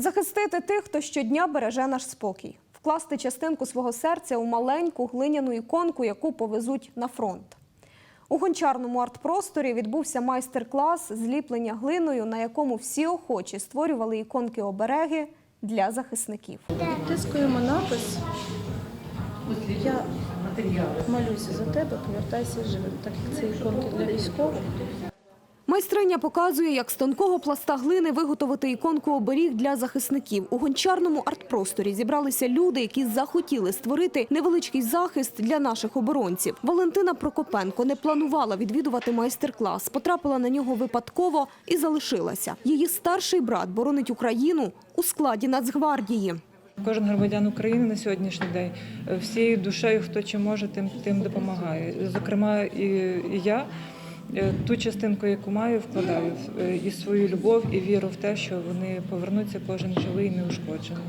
Захистити тих, хто щодня береже наш спокій, вкласти частинку свого серця у маленьку глиняну іконку, яку повезуть на фронт. У гончарному арт-просторі відбувся майстер-клас зліплення глиною, на якому всі охочі створювали іконки обереги для захисників. Відтискуємо напис. Я молюся за тебе, повертайся живим, так як це іконки для військових. Майстриня показує, як з тонкого пласта глини виготовити іконку оберіг для захисників. У гончарному арт-просторі зібралися люди, які захотіли створити невеличкий захист для наших оборонців. Валентина Прокопенко не планувала відвідувати майстер-клас, потрапила на нього випадково і залишилася. Її старший брат боронить Україну у складі Нацгвардії. Кожен громадян України на сьогоднішній день е, всією душею, хто чи може, тим тим допомагає. Зокрема, і, я ту частинку, яку маю, вкладаю е, і свою любов, і віру в те, що вони повернуться кожен живий і неушкоджений.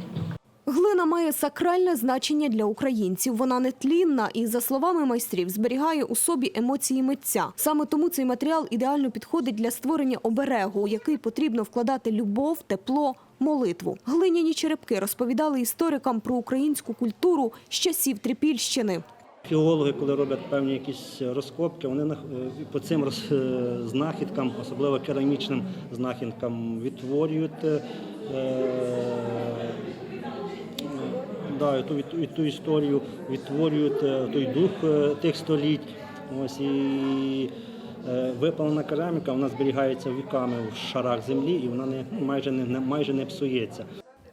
Глина має сакральне значення для українців. Вона нетлінна і, за словами майстрів, зберігає у собі емоції митця. Саме тому цей матеріал ідеально підходить для створення оберегу, у який потрібно вкладати любов, тепло, молитву. Глиняні черепки розповідали історикам про українську культуру з часів Трипільщини. Археологи, коли роблять певні якісь розкопки, вони е, по цим роз- е, знахідкам, особливо керамічним знахідкам, відтворюють е, е, да, ту, від- ту історію, відтворюють е, той дух е, тих століть. Ось і е, випалена кераміка вона зберігається віками в шарах землі і вона не майже не майже не псується.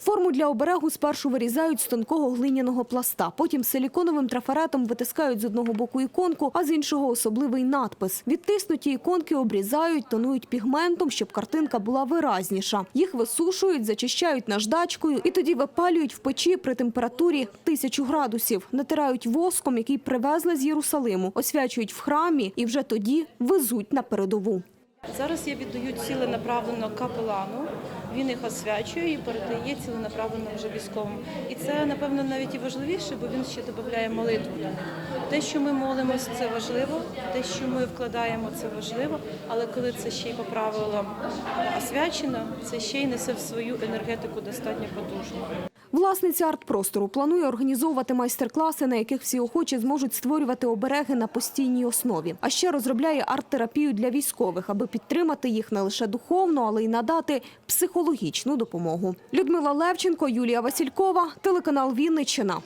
Форму для оберегу спершу вирізають з тонкого глиняного пласта. Потім силіконовим трафаретом витискають з одного боку іконку, а з іншого особливий надпис. Відтиснуті іконки обрізають, тонують пігментом, щоб картинка була виразніша. Їх висушують, зачищають наждачкою і тоді випалюють в печі при температурі тисячу градусів. Натирають воском, який привезли з Єрусалиму, освячують в храмі і вже тоді везуть на передову. Зараз я віддаю ціленаправлено капелану, він їх освячує і передає ціленаправлено вже військовим. І це, напевно, навіть і важливіше, бо він ще додає молитву до них. Те, що ми молимось, це важливо, те, що ми вкладаємо, це важливо, але коли це ще й по правилам освячено, це ще й несе в свою енергетику достатньо потужну. Власниця арт-простору планує організовувати майстер-класи, на яких всі охочі зможуть створювати обереги на постійній основі. А ще розробляє арт-терапію для військових, аби підтримати їх не лише духовно, але й надати психологічну допомогу. Людмила Левченко, Юлія Василькова, телеканал Вінниччина.